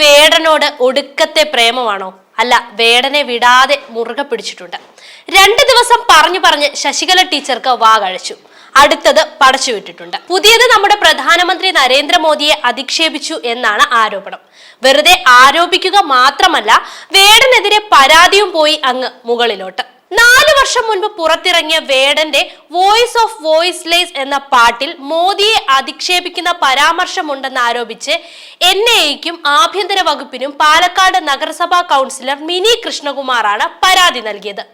വേടനോട് ഒടുക്കത്തെ പ്രേമമാണോ? അല്ല വേടനെ വിടാതെ മുറുകെ പിടിച്ചിട്ടുണ്ട്. രണ്ടു ദിവസം പറഞ്ഞു പറഞ്ഞ് ശശികല ടീച്ചർക്ക് വാകഴച്ചു. അടുത്തത് പടച്ചു വിട്ടിട്ടുണ്ട്. പുതിയത് നമ്മുടെ പ്രധാനമന്ത്രി നരേന്ദ്രമോദിയെ അധിക്ഷേപിച്ചു എന്നാണ് ആരോപണം. വെറുതെ ആരോപിക്കുക മാത്രമല്ല വേടനെതിരെ പരാതിയും പോയി അങ്ങ് മുകളിലോട്ട്. നാല് വർഷം മുൻപ് പുറത്തിറങ്ങിയ വേടന്റെ വോയിസ് ഓഫ് വോയിസ്ലെസ് എന്ന പാട്ടിൽ മോദിയെ അധിക്ഷേപിക്കുന്ന പരാമർശമുണ്ടെന്ന് ആരോപിച്ച് എൻ ഐക്കും ആഭ്യന്തര വകുപ്പിനും പാലക്കാട് നഗരസഭാ കൗൺസിലർ മിനി കൃഷ്ണകുമാറാണ് പരാതി നൽകിയത്.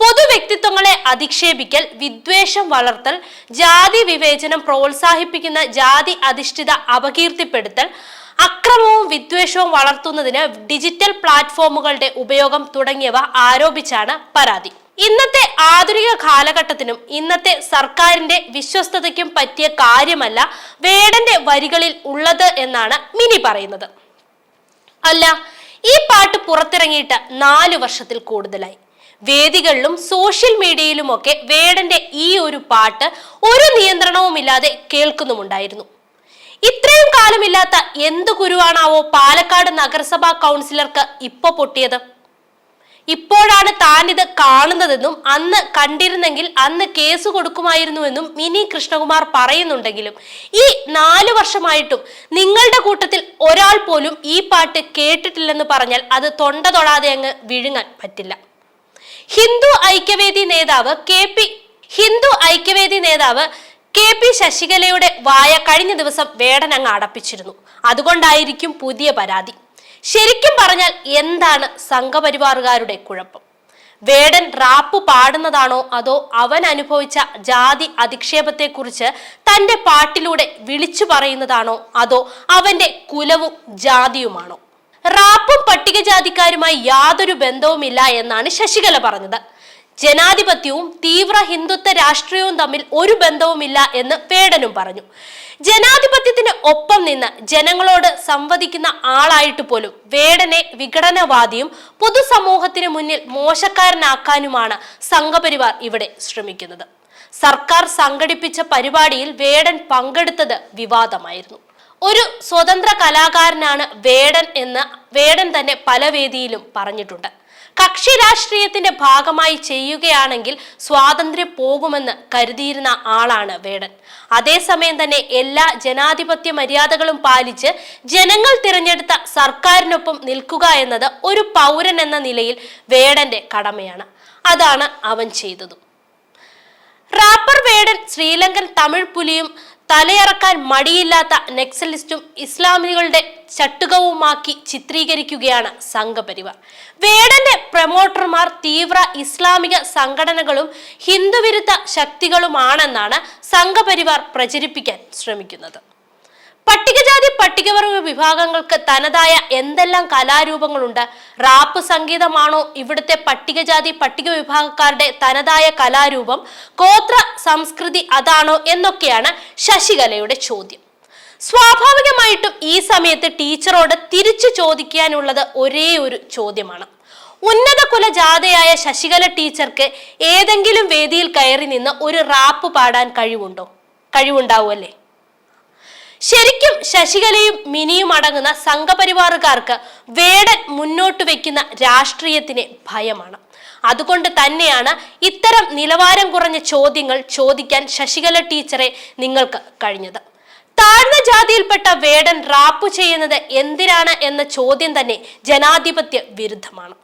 പൊതുവ്യക്തിത്വങ്ങളെ അധിക്ഷേപിക്കൽ വിദ്വേഷം വളർത്തൽ ജാതി വിവേചനം പ്രോത്സാഹിപ്പിക്കുന്ന ജാതി അധിഷ്ഠിത അപകീർത്തിപ്പെടുത്തൽ അക്രമവും വിദ്വേഷവും വളർത്തുന്നതിന് ഡിജിറ്റൽ പ്ലാറ്റ്ഫോമുകളുടെ ഉപയോഗം തുടങ്ങിയവ ആരോപിച്ചാണ് പരാതി. ഇന്നത്തെ ആധുനിക കാലഘട്ടത്തിനും ഇന്നത്തെ സർക്കാരിന്റെ വിശ്വസ്തതയ്ക്കും പറ്റിയ കാര്യമല്ല വേടന്റെ വരികളിൽ ഉള്ളത് എന്നാണ് മിനി പറയുന്നത്. അല്ല ഈ പാട്ട് പുറത്തിറങ്ങിയിട്ട് നാല് വർഷത്തിൽ കൂടുതലായി. വേദികളിലും സോഷ്യൽ മീഡിയയിലുമൊക്കെ വേടന്റെ ഈ ഒരു പാട്ട് ഒരു നിയന്ത്രണവുമില്ലാതെ കേൾക്കുന്നുമുണ്ടായിരുന്നു. ഇത്രയും കാലമില്ലാത്ത എന്ത് കുരുവാണാവോ പാലക്കാട് നഗരസഭാ കൗൺസിലർക്ക് ഇപ്പൊ പൊട്ടിയത്? ഇപ്പോഴാണ് താൻ ഇത് കാണുന്നതെന്നും അന്ന് കണ്ടിരുന്നെങ്കിൽ അന്ന് കേസ് കൊടുക്കുമായിരുന്നുവെന്നും മിനി കൃഷ്ണകുമാർ പറയുന്നുണ്ടെങ്കിലും ഈ നാലു വർഷമായിട്ടും നിങ്ങളുടെ കൂട്ടത്തിൽ ഒരാൾ പോലും ഈ പാട്ട് കേട്ടിട്ടില്ലെന്ന് പറഞ്ഞാൽ അത് തൊണ്ട തൊടാതെ അങ്ങ് വിഴുങ്ങാൻ പറ്റില്ല. ഹിന്ദു ഐക്യവേദി നേതാവ് കെ പി ഹിന്ദു ഐക്യവേദി നേതാവ് കെ പി ശശികലയുടെ വായ കഴിഞ്ഞ ദിവസം വേടനങ്ങ് അടപ്പിച്ചിരുന്നു. അതുകൊണ്ടായിരിക്കും പുതിയ പരാതി. ശരിക്കും പറഞ്ഞാൽ എന്താണ് സംഘപരിവാറുകാരുടെ കുഴപ്പം? വേടൻ റാപ്പ് പാടുന്നതാണോ അതോ അവൻ അനുഭവിച്ച ജാതി അധിക്ഷേപത്തെക്കുറിച്ച് തന്റെ പാട്ടിലൂടെ വിളിച്ചു പറയുന്നതാണോ അതോ അവന്റെ കുലവും ജാതിയുമാണോ? റാപ്പും പട്ടികജാതിക്കാരുമായി യാതൊരു ബന്ധവുമില്ല എന്നാണ് ശശികല പറഞ്ഞത്. ജനാധിപത്യവും തീവ്ര ഹിന്ദുത്വ രാഷ്ട്രീയവും തമ്മിൽ ഒരു ബന്ധവുമില്ല എന്ന് പേടനും പറഞ്ഞു. ജനാധിപത്യത്തിന് ഒപ്പം നിന്ന് ജനങ്ങളോട് സംവദിക്കുന്ന ആളായിട്ട് പോലും വേടനെ വിഘടനവാദിയും പൊതുസമൂഹത്തിന് മുന്നിൽ മോശക്കാരനാക്കാനുമാണ് സംഘപരിവാർ ഇവിടെ ശ്രമിക്കുന്നത്. സർക്കാർ സംഘടിപ്പിച്ച പരിപാടിയിൽ വേടൻ പങ്കെടുത്തത് വിവാദമായിരുന്നു. ഒരു സ്വതന്ത്ര കലാകാരനാണ് വേടൻ എന്ന് വേടൻ തന്നെ പല വേദിയിലും പറഞ്ഞിട്ടുണ്ട്. കക്ഷി രാഷ്ട്രീയത്തിന്റെ ഭാഗമായി ചെയ്യുകയാണെങ്കിൽ സ്വാതന്ത്ര്യം പോകുമെന്ന് കരുതിയിരുന്ന ആളാണ് വേടൻ. അതേസമയം തന്നെ എല്ലാ ജനാധിപത്യ മര്യാദകളും പാലിച്ച് ജനങ്ങൾ തിരഞ്ഞെടുത്ത സർക്കാരിനൊപ്പം നിൽക്കുക എന്നത് ഒരു പൗരൻ എന്ന നിലയിൽ വേടന്റെ കടമയാണ്. അതാണ് അവൻ ചെയ്തതും. റാപ്പർ വേടൻ ശ്രീലങ്കൻ തമിഴ് പുലിയും തലയിറക്കാൻ മടിയില്ലാത്ത നക്സലിസ്റ്റും ഇസ്ലാമികളുടെ ചട്ടുകവുമാക്കി ചിത്രീകരിക്കുകയാണ് സംഘപരിവാർ. വേടന്റെ പ്രമോട്ടർമാർ തീവ്ര ഇസ്ലാമിക സംഘടനകളും ഹിന്ദുവിരുദ്ധ ശക്തികളുമാണെന്നാണ് സംഘപരിവാർ പ്രചരിപ്പിക്കാൻ ശ്രമിക്കുന്നത്. പട്ടികജാതി പട്ടികവർഗ വിഭാഗങ്ങൾക്ക് തനതായ എന്തെല്ലാം കലാരൂപങ്ങളുണ്ട്? റാപ്പ് സംഗീതമാണോ ഇവിടുത്തെ പട്ടികജാതി പട്ടിക വിഭാഗക്കാരുടെ തനതായ കലാരൂപം? ഗോത്ര സംസ്കൃതി അതാണോ എന്നൊക്കെയാണ് ശശികലയുടെ ചോദ്യം. സ്വാഭാവികമായിട്ടും ഈ സമയത്ത് ടീച്ചറോട് തിരിച്ചു ചോദിക്കാനുള്ളത് ഒരേ ഒരു ചോദ്യമാണ്. ഉന്നത കുലജാതയായ ശശികല ടീച്ചർക്ക് ഏതെങ്കിലും വേദിയിൽ കയറി നിന്ന് ഒരു റാപ്പ് പാടാൻ കഴിവുണ്ടോ? കഴിവുണ്ടാവുമല്ലേ? ശരിക്കും ശശികലയും മിനിയും അടങ്ങുന്ന സംഘപരിവാറുകാർക്ക് വേടൻ മുന്നോട്ട് വെക്കുന്ന രാഷ്ട്രീയത്തിന് ഭയമാണ്. അതുകൊണ്ട് തന്നെയാണ് ഇത്തരം നിലവാരം കുറഞ്ഞ ചോദ്യങ്ങൾ ചോദിക്കാൻ ശശികല ടീച്ചറെ നിങ്ങൾക്ക് കഴിഞ്ഞത്. താഴ്ന്ന ജാതിയിൽപ്പെട്ട വേടൻ റാപ്പ് ചെയ്യുന്നത് എന്തിനാണ് എന്ന ചോദ്യം തന്നെ ജനാധിപത്യ വിരുദ്ധമാണ്.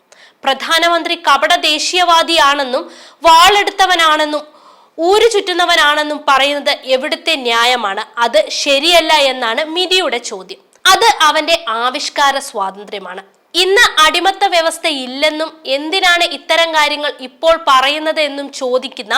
പ്രധാനമന്ത്രി കപട ദേശീയവാദിയാണെന്നും വാളെടുത്തവനാണെന്നും ഊരു ചുറ്റുന്നവനാണെന്നും പറയുന്നത് എവിടുത്തെ ന്യായമാണ്? അത് ശരിയല്ല എന്നാണ് മിനിയുടെ ചോദ്യം. അത് അവന്റെ ആവിഷ്കാര സ്വാതന്ത്ര്യമാണ്. ഇന്ന് അടിമത്ത വ്യവസ്ഥ ഇല്ലെന്നും എന്തിനാണ് ഇത്തരം കാര്യങ്ങൾ ഇപ്പോൾ പറയുന്നത് എന്നും ചോദിക്കുന്ന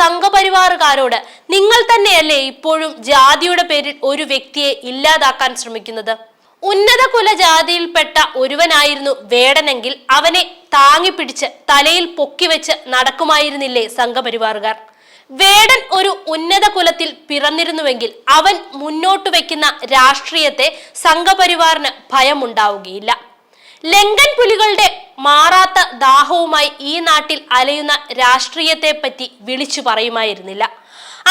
സംഘപരിവാറുകാരോട് നിങ്ങൾ തന്നെയല്ലേ ഇപ്പോഴും ജാതിയുടെ പേരിൽ ഒരു വ്യക്തിയെ ഇല്ലാതാക്കാൻ ശ്രമിക്കുന്നത്? ഉന്നത കുലജാതിയിൽപ്പെട്ട ഒരുവനായിരുന്നു വേടനെങ്കിൽ അവനെ താങ്ങിപ്പിടിച്ച് തലയിൽ പൊക്കിവെച്ച് നടക്കുമായിരുന്നില്ലേ സംഘപരിവാറുകാർ? വേടൻ ഒരു ഉന്നത കുലത്തിൽ പിറന്നിരുന്നുവെങ്കിൽ അവൻ മുന്നോട്ട് വെക്കുന്ന രാഷ്ട്രീയത്തെ സംഘപരിവാറിന് ഭയമുണ്ടാവുകയില്ല. ലങ്കൻ പുലികളുടെ മാറാത്ത ദാഹവുമായി ഈ നാട്ടിൽ അലയുന്ന രാഷ്ട്രീയത്തെ പറ്റി വിളിച്ചു പറയുമായിരുന്നില്ല.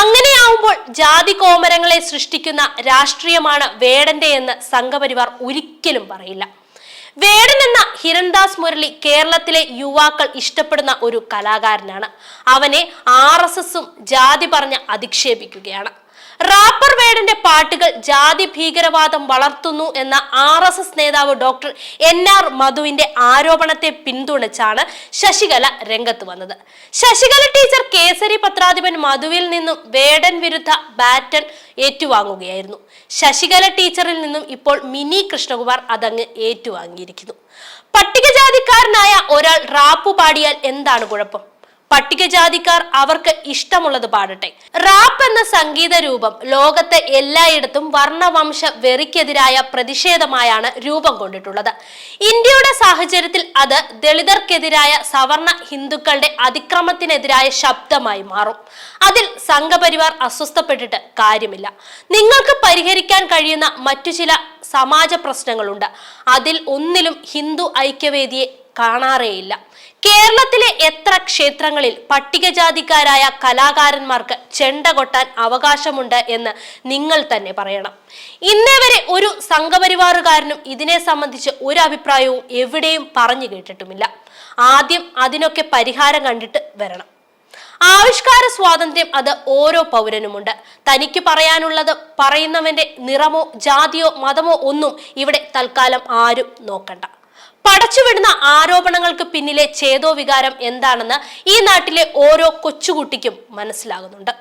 അങ്ങനെയാവുമ്പോൾ ജാതി കോമരങ്ങളെ സൃഷ്ടിക്കുന്ന രാഷ്ട്രീയമാണ് വേടന്റെ എന്ന് സംഘപരിവാർ ഒരിക്കലും പറയില്ല. വേടൻ എന്ന ഹിരൺദാസ് മുരളി കേരളത്തിലെ യുവാക്കൾ ഇഷ്ടപ്പെടുന്ന ഒരു കലാകാരനാണ്. അവനെ ആർ എസ് എസും ജാതി പറഞ്ഞ് അധിക്ഷേപിക്കുകയാണ്. റാപ്പർ വേഡിന്റെ പാട്ടുകൾ ജാതി ഭീകരവാദം വളർത്തുന്നു എന്ന ആർ എസ് എസ് നേതാവ് ഡോക്ടർ എൻ ആർ മധുവിന്റെ ആരോപണത്തെ പിന്തുണച്ചാണ് ശശികല രംഗത്ത് വന്നത്. ശശികല ടീച്ചർ കേസരി പത്രാധിപൻ മധുവിൽ നിന്നും വേടൻ വിരുദ്ധ ബാറ്റൺ ഏറ്റുവാങ്ങുകയായിരുന്നു. ശശികല ടീച്ചറിൽ നിന്നും ഇപ്പോൾ മിനി കൃഷ്ണകുമാർ അതങ്ങ് ഏറ്റുവാങ്ങിയിരിക്കുന്നു. പട്ടികജാതിക്കാരനായ ഒരാൾ റാപ്പു പാടിയാൽ എന്താണ് കുഴപ്പം? പട്ടികജാതിക്കാർ അവർക്ക് ഇഷ്ടമുള്ളത് പാടട്ടെ. റാപ്പ് എന്ന സംഗീത രൂപം ലോകത്തെ എല്ലായിടത്തും വർണവംശ വെറിക്കെതിരായ പ്രതിഷേധമായാണ് രൂപം കൊണ്ടിട്ടുള്ളത്. ഇന്ത്യയുടെ സാഹചര്യത്തിൽ അത് ദളിതർക്കെതിരായ സവർണ ഹിന്ദുക്കളുടെ അതിക്രമത്തിനെതിരായ ശബ്ദമായി മാറും. അതിൽ സംഘപരിവാർ അസ്വസ്ഥപ്പെട്ടിട്ട് കാര്യമില്ല. നിങ്ങൾക്ക് പരിഹരിക്കാൻ കഴിയുന്ന മറ്റു ചില സമാജ പ്രശ്നങ്ങളുണ്ട്. അതിൽ ഒന്നിലും ഹിന്ദു ഐക്യവേദിയെ കാണാറേയില്ല. കേരളത്തിലെ എത്ര ക്ഷേത്രങ്ങളിൽ പട്ടികജാതിക്കാരായ കലാകാരന്മാർക്ക് ചെണ്ട കൊട്ടാൻ അവകാശമുണ്ട് എന്ന് നിങ്ങൾ തന്നെ പറയണം. ഇന്നേ വരെ ഒരു സംഘപരിവാറുകാരനും ഇതിനെ സംബന്ധിച്ച് ഒരു അഭിപ്രായവും എവിടെയും പറഞ്ഞു കേട്ടിട്ടുമില്ല. ആദ്യം അതിനൊക്കെ പരിഹാരം കണ്ടിട്ട് വരണം. ആവിഷ്കാര സ്വാതന്ത്ര്യം അത് ഓരോ പൗരനുമുണ്ട്. തനിക്ക് പറയാനുള്ളത് പറയുന്നവന്റെ നിറമോ ജാതിയോ മതമോ ഒന്നും ഇവിടെ തൽക്കാലം ആരും നോക്കണ്ട. പടച്ചുവിടുന്ന ആരോപണങ്ങൾക്ക് പിന്നിലെ ചേതോ വികാരം എന്താണെന്ന് ഈ നാട്ടിലെ ഓരോ കൊച്ചുകുട്ടിക്കും മനസ്സിലാകുന്നുണ്ട്.